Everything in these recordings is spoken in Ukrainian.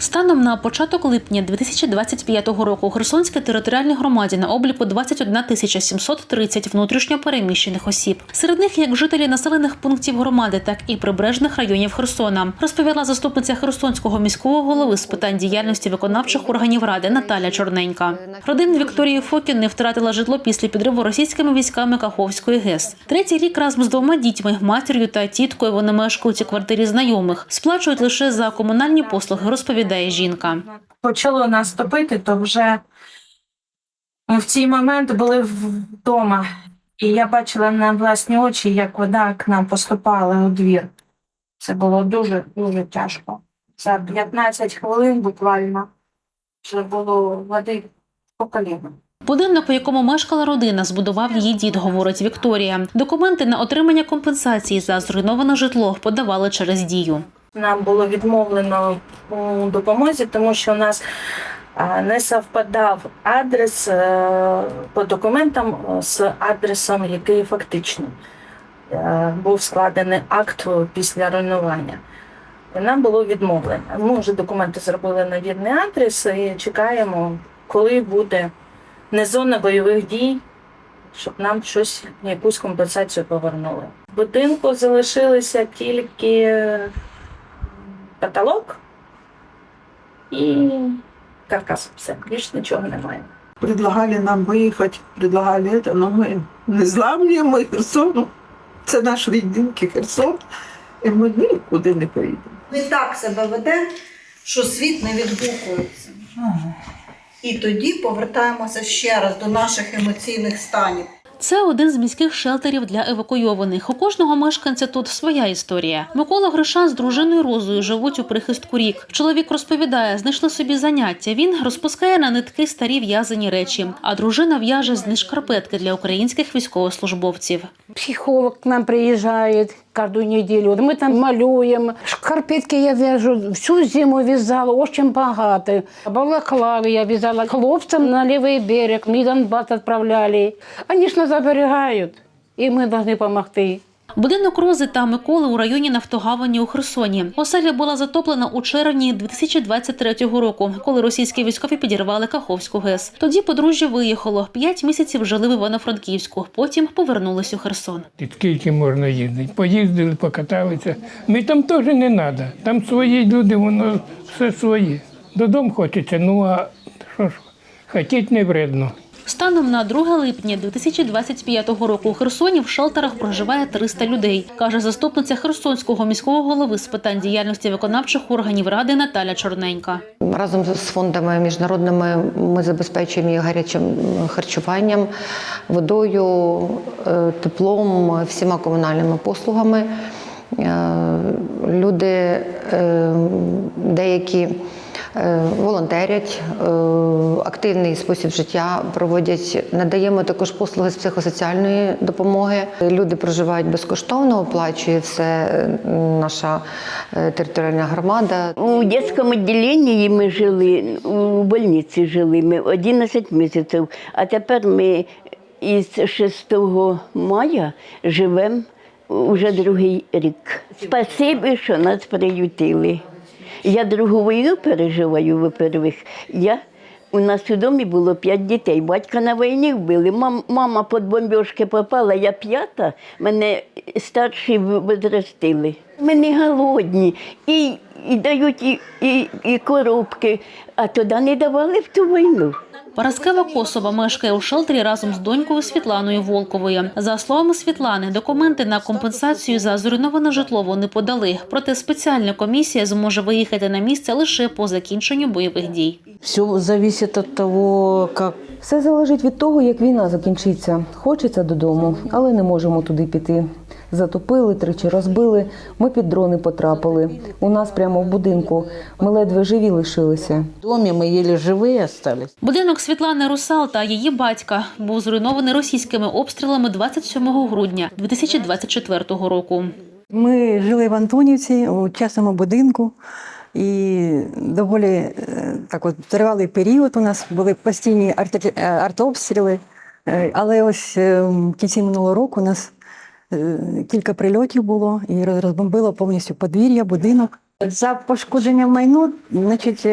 Станом на початок липня 2025 року Херсонській територіальній громаді на обліку 21 тисяча 730 внутрішньо переміщених осіб. Серед них як жителі населених пунктів громади, так і прибережних районів Херсона, розповіла заступниця Херсонського міського голови з питань діяльності виконавчих органів ради Наталя Чорненька. Родина Вікторії Фокін не втратила житло після підриву російськими військами Каховської ГЕС. Третій рік разом з двома дітьми, матір'ю та тіткою вони мешкають у квартирі знайомих, сплачують лише за комунальні послуги, розповідає жінка. почало нас топити, то вже ми в цей момент були вдома. І я бачила на власні очі, як вода к нам поступала у двір. Це було дуже дуже тяжко. За 15 хвилин буквально вже було води по коліна. Будинок, у якому мешкала родина, збудував її дід, говорить Вікторія. Документи на отримання компенсації за зруйноване житло подавали через дію. Нам було відмовлено у допомозі, тому що у нас не совпадав адрес е, по документам е, з адресом, який фактично е, був складений акт після руйнування. Нам було відмовлено. Ми вже документи зробили на вірний адрес і чекаємо, коли буде не зона бойових дій, щоб нам щось, якусь компенсацію повернули. В будинку залишилися тільки потолок і каркас. Все, більше нічого немає. Предлагали нам виїхати, предлагали это, но ми не зламні, ми Херсону. Це наш рідненький Херсон, і ми нікуди не поїдемо. Ми так себе ведемо, що світ не відгукується. І тоді повертаємося ще раз до наших емоційних станів. Це один з міських шелтерів для евакуйованих. У кожного мешканця тут своя історія. Микола Гриша з дружиною Розою живуть у прихистку рік. Чоловік розповідає, знайшли собі заняття. Він розпускає на нитки старі в'язані речі, а дружина в'яже з них шкарпетки для українських військовослужбовців. Психолог к нам приезжает каждую неделю. Мы там малюем. Шкарпетки я вяжу. Всю зиму вязала, очень богато. Балаклавы я вязала хлопцам на левый берег. Мы Донбасс отправляли. Они ж нас оберегают. И мы должны помогти. Будинок Рози та Миколи у районі Нафтогавані у Херсоні. Оселя була затоплена у червні 2023 року, коли російські військові підірвали Каховську ГЕС. Тоді подружжя виїхало. П'ять місяців жили в Івано-Франківську. Потім повернулись у Херсон. Скільки можна їздити? Поїздили, покаталися. Ми там теж не треба. Там свої люди, воно все своє. Додому хочеться, ну а що ж, хотіть не вредно. Станом на 2 липня 2025 року у Херсоні в шелтерах проживає 300 людей, каже заступниця Херсонського міського голови з питань діяльності виконавчих органів ради Наталя Чорненька. Разом з фондами міжнародними ми забезпечуємо їх гарячим харчуванням, водою, е, теплом, всіма комунальними послугами. Е, Люди е, деякі волонтерять, е, активний спосіб життя проводять. Надаємо також послуги з психосоціальної допомоги. Люди проживають безкоштовно, оплачує все е, наша е, територіальна громада. У дитячому відділенні ми жили, у больниці жили ми 11 місяців, а тепер ми із 6 мая живемо уже другий рік. Спасибі, що нас приютили. Я другу війну переживаю, во-первых. Я у нас у домі було п'ять дітей. Батька на війні вбили. Мам, мама під бомбіжки попала, я п'ята, мене старші відростили. Ми не голодні. І, і дають і, і, і коробки, а туди не давали в ту війну. Параскева Косова мешкає у шелтері разом з донькою Світланою Волковою. За словами Світлани, документи на компенсацію за зруйноване житло вони подали. Проте спеціальна комісія зможе виїхати на місце лише по закінченню бойових дій. Все залежить від того, как Все залежить від того, як війна закінчиться. Хочеться додому, але не можемо туди піти. Затопили, тричі розбили. Ми під дрони потрапили. У нас прямо в будинку. Ми ледве живі лишилися. в доме мы еле живые остались. Будинок Світлани Русал та її батька був зруйнований російськими обстрілами 27 грудня 2024 року. Ми жили в Антонівці у частному будинку. І доволі е, так от тривалий період у нас були постійні е, артобстріли. Е, Але ось в кінці минулого року у нас кілька прильотів було і розбомбило повністю подвір'я, будинок. За пошкодження майну, значить,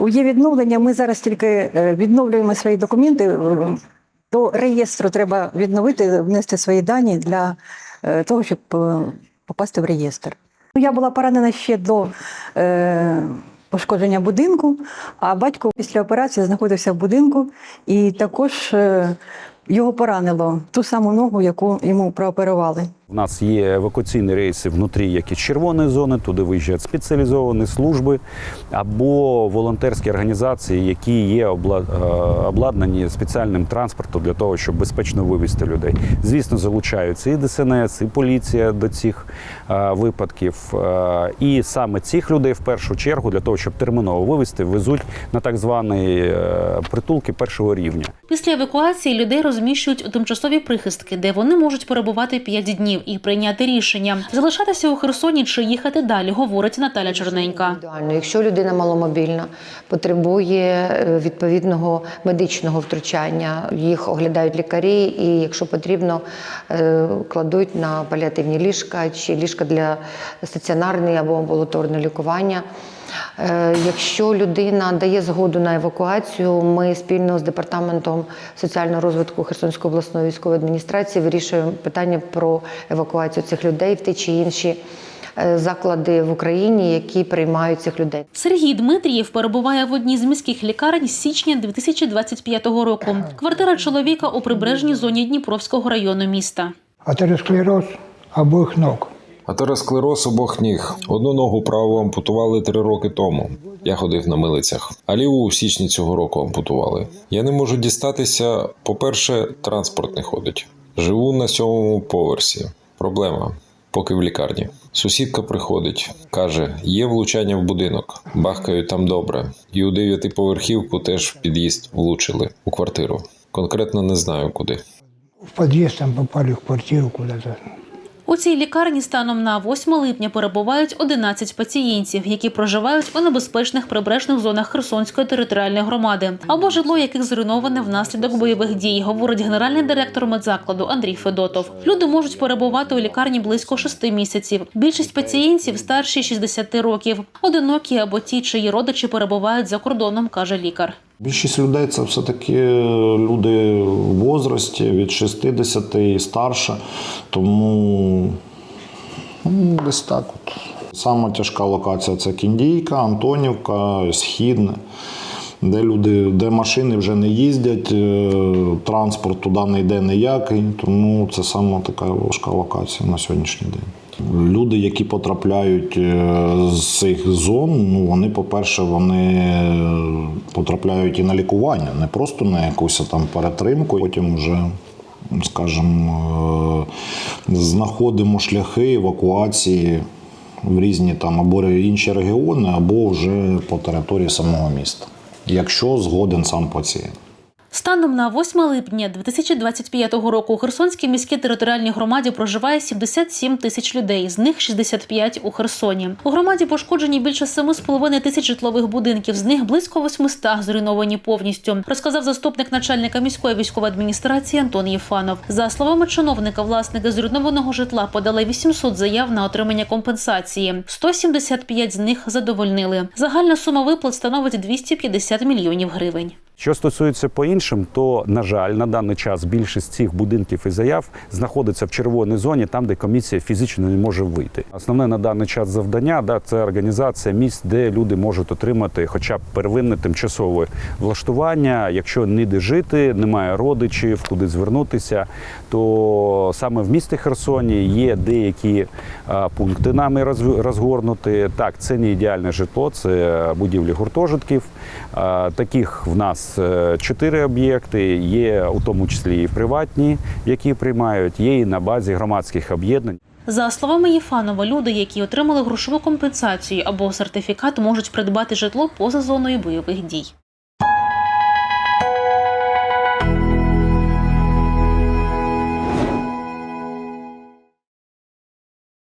у є відновлення. Ми зараз тільки відновлюємо свої документи. До реєстру треба відновити, внести свої дані для того, щоб попасти в реєстр. Я була поранена ще до е, пошкодження будинку, а батько після операції знаходився в будинку, і також е, його поранило ту саму ногу, яку йому прооперували. У нас є евакуаційні рейси внутрі, як із червоної зони, туди виїжджають спеціалізовані служби або волонтерські організації, які є е, обладнані спеціальним транспортом для того, щоб безпечно вивезти людей. Звісно, залучаються і ДСНС, і поліція до цих е, випадків. Е, І саме цих людей в першу чергу для того, щоб терміново вивезти, везуть на так звані притулки першого рівня. Після евакуації людей розміщують у тимчасові прихистки, де вони можуть перебувати 5 днів і прийняти рішення залишатися у Херсоні чи їхати далі, говорить Наталя Черненька. Якщо людина маломобільна, потребує е, відповідного медичного втручання, їх оглядають лікарі, і якщо потрібно, е, кладуть на паліативні ліжка чи ліжка для стаціонарної або амбулаторне лікування. Е, Якщо людина дає згоду на евакуацію, ми спільно з департаментом соціального розвитку Херсонської обласної військової адміністрації вирішуємо питання про евакуацію цих людей в ті чи інші е, заклади в Україні, які приймають цих людей. Сергій Дмитрієв перебуває в одній з міських лікарень з січня 2025 року. Квартира чоловіка у прибережній зоні Дніпровського району міста. Атеросклероз обох ног. Атеросклероз обох ніг. Одну ногу праву ампутували три роки тому. Я ходив на милицях, а ліву у січні цього року ампутували. Я не можу дістатися. По-перше, транспорт не ходить. Живу на сьомому поверсі. Проблема. Поки в лікарні. Сусідка приходить, каже: є влучання в будинок, бахкають там добре. І у дев'ятиповерхівку теж в під'їзд влучили у квартиру. Конкретно не знаю куди. В під'їзд там попали в квартиру куди-то. У цій лікарні станом на 8 липня перебувають 11 пацієнтів, які проживають у небезпечних прибережних зонах Херсонської територіальної громади, або житло яких зруйноване внаслідок бойових дій, говорить генеральний директор медзакладу Андрій Федотов. Люди можуть перебувати у лікарні близько 6 місяців. Більшість пацієнтів старші 60 років, одинокі або ті, чиї родичі перебувають за кордоном, каже лікар. Більшість людей це все-таки люди в возрасті від 60 і старше. Тому ну, десь так. От. Сама тяжка локація це Кіндійка, Антонівка, Східне, де люди, де машини вже не їздять, е, транспорт туди не йде ніякий. Тому це саме така важка локація на сьогоднішній день. Люди, які потрапляють е, з цих зон, ну вони, по-перше, вони потрапляють і на лікування, не просто на якусь там перетримку. Потім вже, скажімо, е, знаходимо шляхи евакуації в різні там або інші регіони, або вже по території самого міста, якщо згоден сам пацієнт. Станом на 8 липня 2025 року у Херсонській міській територіальній громаді проживає 77 тисяч людей, з них 65 у Херсоні. У громаді пошкоджені більше 7,5 тисяч житлових будинків, з них близько 800 зруйновані повністю, розказав заступник начальника міської військової адміністрації Антон Єфанов. За словами чиновника, власники зруйнованого житла подали 800 заяв на отримання компенсації. 175 з них задовольнили. Загальна сума виплат становить 250 мільйонів гривень. Що стосується по іншим, то на жаль, на даний час більшість цих будинків і заяв знаходиться в червоній зоні, там де комісія фізично не може вийти. Основне на даний час завдання да це організація місць, де люди можуть отримати, хоча б первинне тимчасове влаштування. Якщо ніде жити, немає родичів, куди звернутися, то саме в місті Херсоні є деякі пункти нами розгорнуті. Так, це не ідеальне житло, це будівлі гуртожитків. Таких в нас е, чотири об'єкти, є у тому числі і приватні, які приймають, є і на базі громадських об'єднань. За словами Єфанова, люди, які отримали грошову компенсацію або сертифікат, можуть придбати житло поза зоною бойових дій.